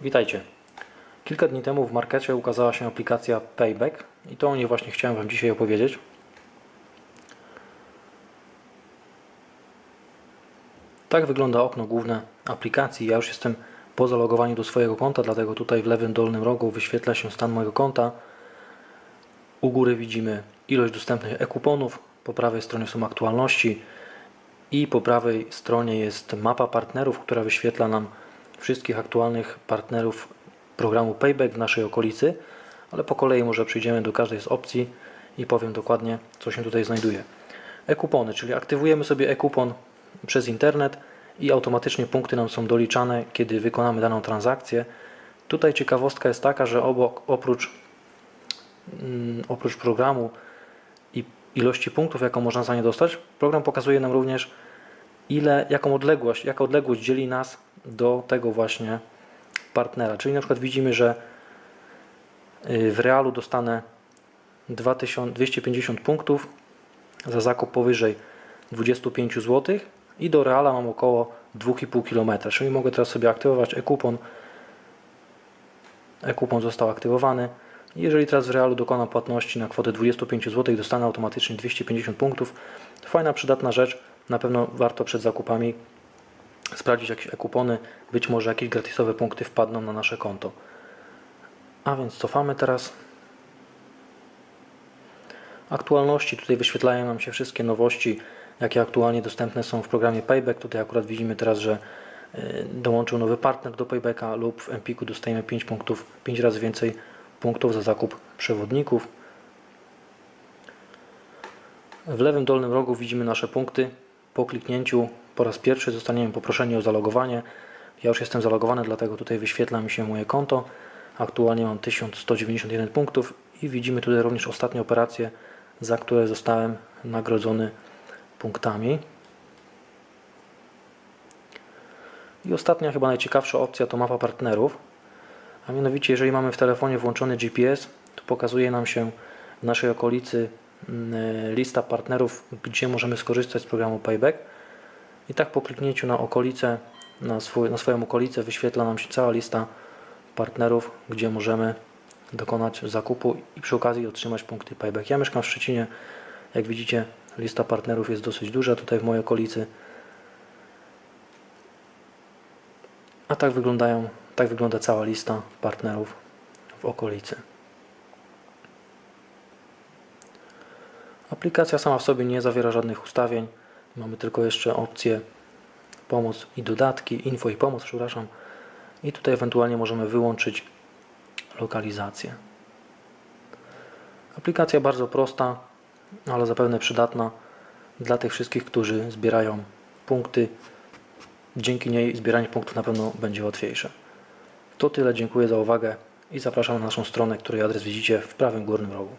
Witajcie. Kilka dni temu w markecie ukazała się aplikacja Payback i to o niej właśnie chciałem Wam dzisiaj opowiedzieć. Tak wygląda okno główne aplikacji. Ja już jestem po zalogowaniu do swojego konta, dlatego tutaj w lewym dolnym rogu wyświetla się stan mojego konta. U góry widzimy ilość dostępnych e-kuponów, po prawej stronie są aktualności i po prawej stronie jest mapa partnerów, która wyświetla nam wszystkich aktualnych partnerów programu Payback w naszej okolicy, ale po kolei może przejdziemy do każdej z opcji i powiem dokładnie, co się tutaj znajduje. E-kupony, czyli aktywujemy sobie e-kupon przez internet i automatycznie punkty nam są doliczane, kiedy wykonamy daną transakcję. Tutaj ciekawostka jest taka, że obok, oprócz, mm, oprócz programu i ilości punktów, jaką można za nie dostać, program pokazuje nam również, ile, jaką odległość, jaka odległość dzieli nas do tego właśnie partnera. Czyli na przykład widzimy, że y, w realu dostanę 2000 250 punktów za zakup powyżej 25 zł i do reala mam około 2,5 km. Czyli mogę teraz sobie aktywować e-kupon. E-kupon został aktywowany. Jeżeli teraz w realu dokonam płatności na kwotę 25 zł, dostanę automatycznie 250 punktów. Fajna, przydatna rzecz. Na pewno warto przed zakupami sprawdzić jakieś e-kupony. Być może jakieś gratisowe punkty wpadną na nasze konto. A więc cofamy teraz. Aktualności. Tutaj wyświetlają nam się wszystkie nowości, jakie aktualnie dostępne są w programie Payback. Tutaj akurat widzimy teraz, że y, dołączył nowy partner do Paybacka lub w Empiku dostajemy 5 punktów, 5 razy więcej punktów za zakup przewodników. W lewym dolnym rogu widzimy nasze punkty. Po kliknięciu po raz pierwszy zostaniemy poproszeni o zalogowanie. Ja już jestem zalogowany, dlatego tutaj wyświetla mi się moje konto. Aktualnie mam 1191 punktów i widzimy tutaj również ostatnie operacje, za które zostałem nagrodzony punktami. I ostatnia, chyba najciekawsza opcja to mapa partnerów. A mianowicie, jeżeli mamy w telefonie włączony GPS, to pokazuje nam się w naszej okolicy lista partnerów, gdzie możemy skorzystać z programu Payback. I tak po kliknięciu na okolicę, na, swój, na swoją okolicę wyświetla nam się cała lista partnerów, gdzie możemy dokonać zakupu i przy okazji otrzymać punkty Payback. Ja mieszkam w Szczecinie. Jak widzicie, lista partnerów jest dosyć duża tutaj w mojej okolicy. A tak wyglądają, tak wygląda cała lista partnerów w okolicy. Aplikacja sama w sobie nie zawiera żadnych ustawień. Mamy tylko jeszcze opcję pomoc i dodatki, info i pomoc, przepraszam. I tutaj ewentualnie możemy wyłączyć lokalizację. Aplikacja bardzo prosta, ale zapewne przydatna dla tych wszystkich, którzy zbierają punkty. Dzięki niej zbieranie punktów na pewno będzie łatwiejsze. To tyle, dziękuję za uwagę i zapraszam na naszą stronę, której adres widzicie w prawym górnym rogu.